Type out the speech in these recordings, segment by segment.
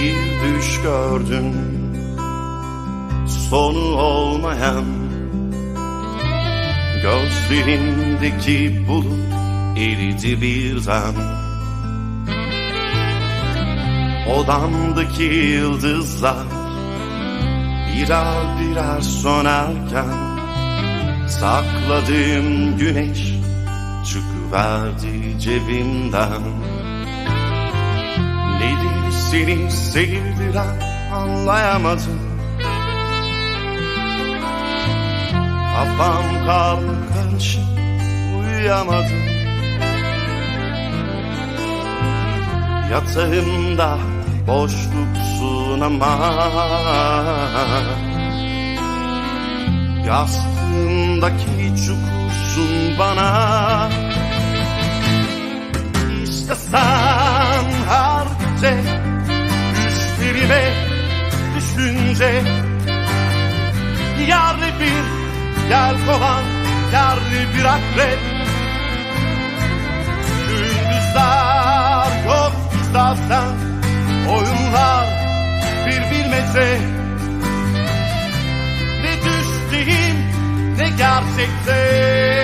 Bir düş gördüm. Sonu olmayan Gözlerindeki bulut eridi birden. Odamdaki yıldızlar Birer birer sönarken Sakladığım güneş Çıkıverdi cebimden Nedir seni sevdiren anlayamadım. Kafam karma karışık uyuyamadım. Yatağımda boşluksun ama Yastığımdaki çukursun bana. İşte sen düşünce Yarlı bir gel kovan Yarlı bir akrep. Gündüzler yok zaten Oyunlar bir bilmece. Ne düştüğüm ne gerçekte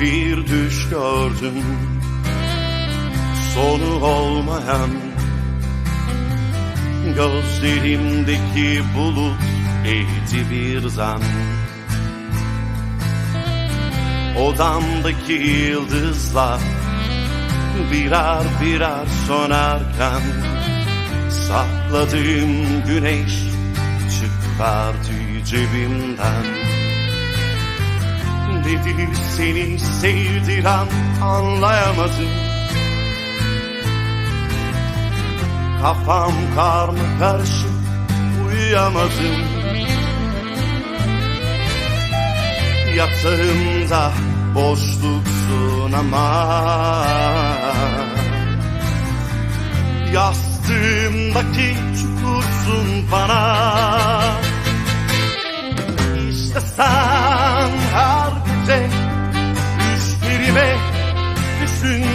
bir düş gördüm. Sonu olmayan Gözlerimdeki bulut eridi birden Odamdaki yıldızlar Birer birer sönarken Sakladığım güneş Çıkıverdi cebimden Nedir seni sevdiren anlayamadım. Kafam karma karışık uyuyamadım. Yatağımda boşluksun ama. Yastığımdaki çukursun bana. İşte sen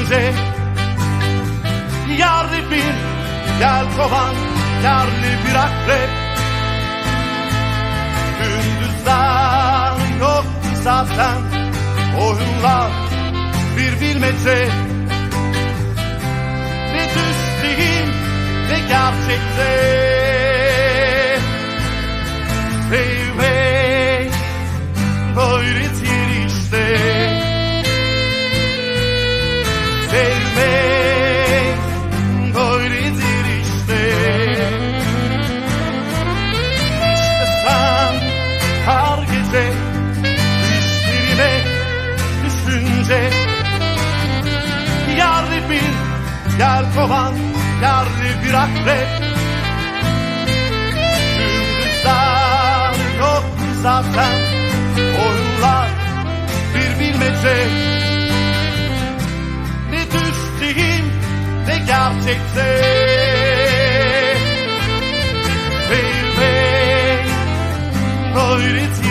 düşünce Yarlı bir gel kovan Yarlı bir akrep. Gündüzler yok zaten Oyunlar bir bilmece. Ne düştüğüm ne gerçekte. Sevmek gel kovan Yarlı bir akrep. Gündüzler yok zaten Oyunlar bir bilmece. Ne düştüğüm ne gerçekte. Sevmek böyledir